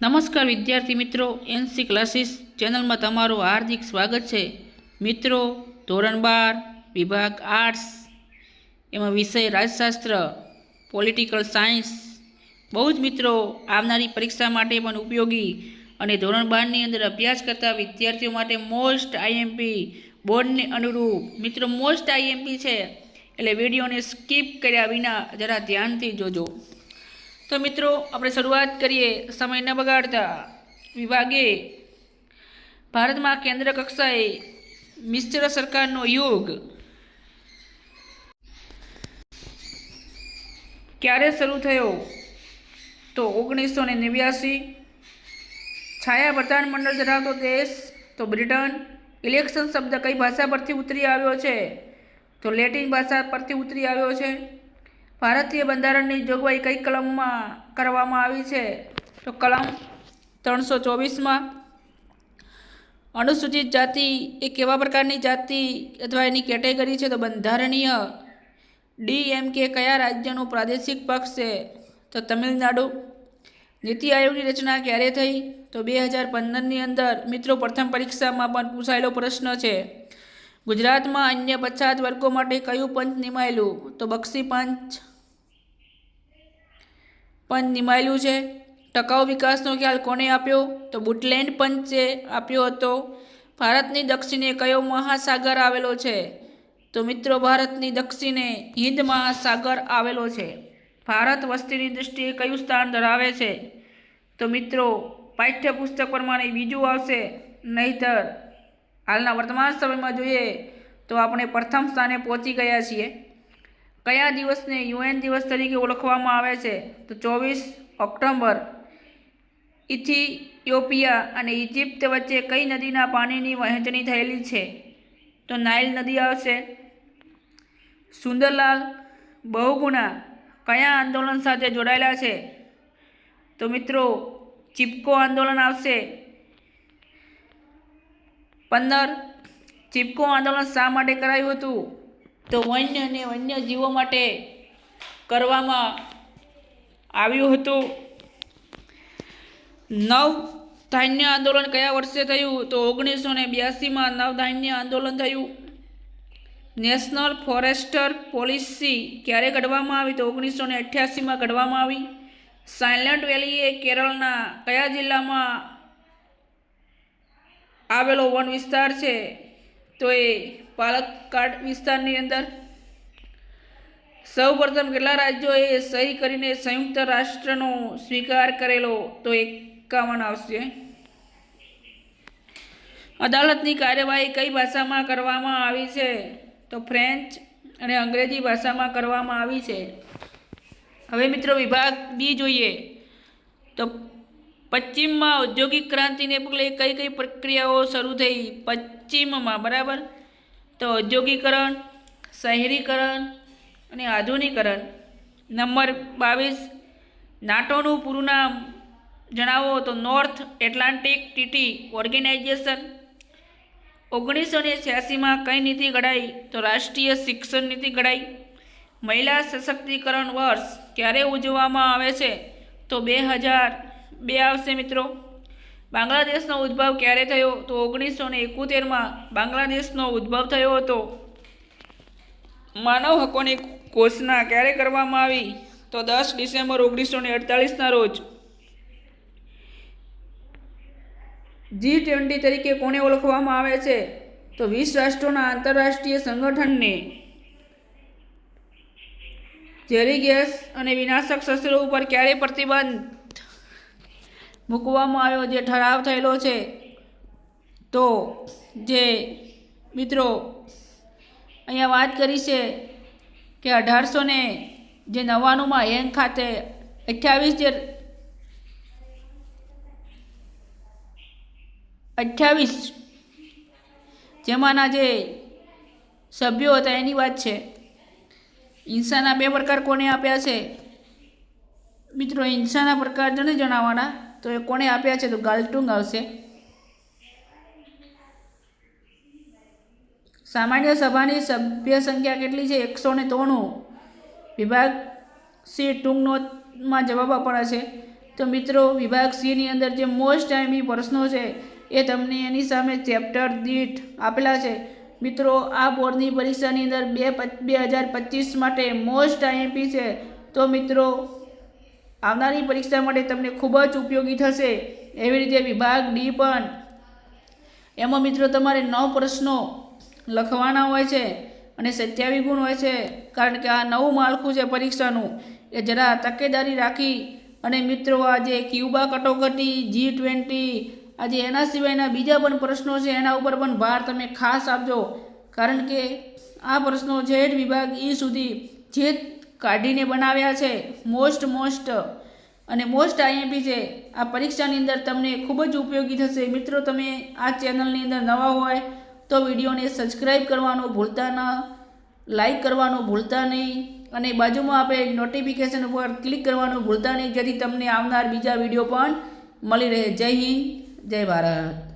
નમસ્કાર વિદ્યાર્થી મિત્રો એનસી ક્લાસીસ ચેનલમાં તમારું હાર્દિક સ્વાગત છે. મિત્રો, ધોરણ બાર, વિભાગ આર્ટ્સ એમાં વિષય રાજશાસ્ત્ર પોલિટિકલ સાયન્સ બહુ જ મિત્રો, આવનારી પરીક્ષા માટે પણ ઉપયોગી અને ધોરણ બારની અંદર અભ્યાસ કરતા વિદ્યાર્થીઓ માટે મોસ્ટ આઈએમપી બોર્ડને અનુરૂપ. મિત્રો મોસ્ટ આઈએમપી છે. એટલે વિડીયોને સ્કીપ કર્યા વિના જરા ધ્યાનથી જોજો. તો મિત્રો, આપણે શરૂઆત કરીએ સમય ન બગાડતા. વિભાગે ભારતમાં કેન્દ્ર કક્ષાએ મિશ્ર સરકારનો યુગ. ક્યારે શરૂ થયો? તો ઓગણીસો ને નેવ્યાસી. છાયા પ્રધાનમંડળ ધરાવતો દેશ, તો બ્રિટન. ઇલેક્શન શબ્દ કઈ ભાષા પરથી ઉતરી આવ્યો છે? તો લેટિન ભાષા પરથી ઉતરી આવ્યો છે. ભારતીય બંધારણની જોગવાઈ કઈ કલમમાં કરવામાં આવી છે? તો કલમ ત્રણસો ચોવીસમાં, અનુસૂચિત જાતિ એ કેવા પ્રકારની જાતિ અથવા એની કેટેગરી છે? તો બંધારણીય ડી એમ કે કયા રાજ્યનું પ્રાદેશિક પક્ષ છે? તો તમિલનાડુ. નીતિ આયોગની રચના ક્યારે થઈ? તો બે હજાર પંદરની અંદર મિત્રો પ્રથમ પરીક્ષામાં પણ પૂછાયેલો પ્રશ્ન છે. ગુજરાતમાં અન્ય પછાત વર્ગો માટે કયું પંચ નિમાયેલું? તો બક્ષી પંચ પંચ નિમાયેલું છે. ટકાઉ વિકાસનો ખ્યાલ કોને આપ્યો? તો બુટલેન્ડ પંચે આપ્યો હતો. ભારતની દક્ષિણે કયો મહાસાગર આવેલો છે? તો મિત્રો, ભારતની દક્ષિણે હિન્દ મહાસાગર આવેલો છે. ભારત વસ્તીની દૃષ્ટિએ કયું સ્થાન ધરાવે છે? તો મિત્રો, પાઠ્યપુસ્તક પ્રમાણે બીજું આવશે. નહીતર, હાલના વર્તમાન સમયમાં જોઈએ તો આપણે પ્રથમ સ્થાને પહોંચી ગયા છીએ. કયા દિવસને યુએન દિવસ તરીકે ઓળખવામાં આવે છે? તો ચોવીસ ઓક્ટોબર ઇથિયોપિયા અને ઇજિપ્ત વચ્ચે કઈ નદીના પાણીની વહેંચણી થયેલી છે? તો નાઇલ નદી આવશે. સુંદરલાલ બહુગુણા કયા આંદોલન સાથે જોડાયેલા છે? તો મિત્રો, ચિપકો આંદોલન આવશે. પંદર, ચિપકો આંદોલન શા માટે કરાયું હતું? તો વન્ય અને વન્ય જીવો માટે કરવામાં આવ્યું હતું. નવ ધાન્ય આંદોલન કયા વર્ષે થયું? તો ઓગણીસો ને બ્યાસીમાં નવ ધાન્ય આંદોલન થયું. નેશનલ ફોરેસ્ટર પોલિસી ક્યારે ઘડવામાં આવી? તો ઓગણીસો ને અઠ્યાસીમાં ઘડવામાં આવી. સાયલન્ટ વેલી એ કેરળના કયા જિલ્લામાં આવેલો વન વિસ્તાર છે? તો એ પાલક્કાડ વિસ્તારની અંદર સૌ પ્રથમ કેટલા રાજ્યોએ સહી કરીને સંયુક્ત રાષ્ટ્રનો સ્વીકાર કરેલો તો એકાવન આવશે. અદાલતની કાર્યવાહી કઈ ભાષામાં કરવામાં આવી છે? તો ફ્રેન્ચ અને અંગ્રેજી ભાષામાં કરવામાં આવી છે. હવે મિત્રો વિભાગ બી જોઈએ. તો પશ્ચિમમાં ઔદ્યોગિક ક્રાંતિને પગલે કઈ કઈ પ્રક્રિયાઓ શરૂ થઈ? પશ્ચિમમાં, બરાબર? તો ઔદ્યોગિકરણ, શહેરીકરણ અને આધુનિકરણ. નંબર બાવીસ, નાટોનું પૂરું નામ જણાવો તો નોર્થ એટલાન્ટિક ટીટી ઓર્ગેનાઇઝેશન ઓગણીસો ને છ્યાસીમાં કઈ નીતિ ઘડાઈ? તો રાષ્ટ્રીય શિક્ષણ નીતિ ઘડાઈ. મહિલા સશક્તિકરણ વર્ષ ક્યારે ઉજવવામાં આવે છે? તો બે હજાર બે આવશે મિત્રો. બાંગ્લાદેશનો ઉદ્ભવ ક્યારે થયો? તો ઓગણીસો ને એકોતેરમાં બાંગ્લાદેશનો ઉદ્ભવ થયો હતો. માનવ હકોની ઘોષણા ક્યારે કરવામાં આવી? તો દસ ડિસેમ્બર ઓગણીસો ને અડતાલીસના રોજ. જી ટ્વેન્ટી તરીકે કોને ઓળખવામાં આવે છે? તો વીસ રાષ્ટ્રોના આંતરરાષ્ટ્રીય સંગઠનને. ઝેરી ગેસ અને વિનાશક શસ્ત્રો ઉપર ક્યારે પ્રતિબંધ? મૂકવામાં આવ્યો, જે ઠરાવ થયેલો છે. તો જે મિત્રો અહીંયા વાત કરી છે કે અઢારસો ને જે નવ્વાણુંમાં હેંગ ખાતે અઠ્યાવીસ જે અઠ્યાવીસ જેમાંના જે સભ્યો હતા, એની વાત છે. હિંસાના બે પ્રકાર કોને આપ્યા છે? મિત્રો હિંસાના પ્રકાર જણે જણાવવાના? તો એ કોણે આપ્યા છે? તો ગાલટુંગ આવશે. સામાન્ય સભાની સભ્ય સંખ્યા કેટલી છે? એકસો ને ત્રણું વિભાગ સી ટૂંકનોમાં જવાબ આપવાના છે. તો મિત્રો, વિભાગ સીની અંદર જે મોસ્ટ ટાઈમી પ્રશ્નો છે, એ તમને એની સામે ચેપ્ટર દીઠ આપેલા છે. મિત્રો, આ બોર્ડની પરીક્ષાની અંદર બે બે હજાર પચીસ માટે મોસ્ટ આઈએમપી છે. તો મિત્રો આવનારી પરીક્ષા માટે તમને ખૂબ જ ઉપયોગી થશે. એવી રીતે વિભાગ ડી પણ. એમાં મિત્રો તમારે નવ પ્રશ્નો લખવાના હોય છે અને સત્યાવી ગુણ હોય છે. કારણ કે આ નવું માળખું છે પરીક્ષાનું. એ જરા તકેદારી રાખી અને મિત્રો આજે ક્યુબા કટોકટી, જી ટ્વેન્ટી આજે એના સિવાયના બીજા પણ પ્રશ્નો છે એના ઉપર પણ ભાર તમે ખાસ આપજો. કારણ કે આ પ્રશ્નો જેઠ વિભાગ ઈ સુધી જે કાઢીને બનાવ્યા છે. Most most. અને મોસ્ટ આઈએમપી છે. આ પરીક્ષાની અંદર તમને ખૂબ જ ઉપયોગી થશે. મિત્રો, તમે આ ચેનલની અંદર નવા હોય તો વિડીયોને સબસ્ક્રાઈબ કરવાનું ભૂલતા ન, લાઈક કરવાનું ભૂલતા નહીં અને બાજુમાં આપણે નોટિફિકેશન ઉપર ક્લિક કરવાનું ભૂલતા નહીં જેથી તમને આવનાર બીજા વીડિયો પણ મળી રહે. જય હિન્દ, જય ભારત.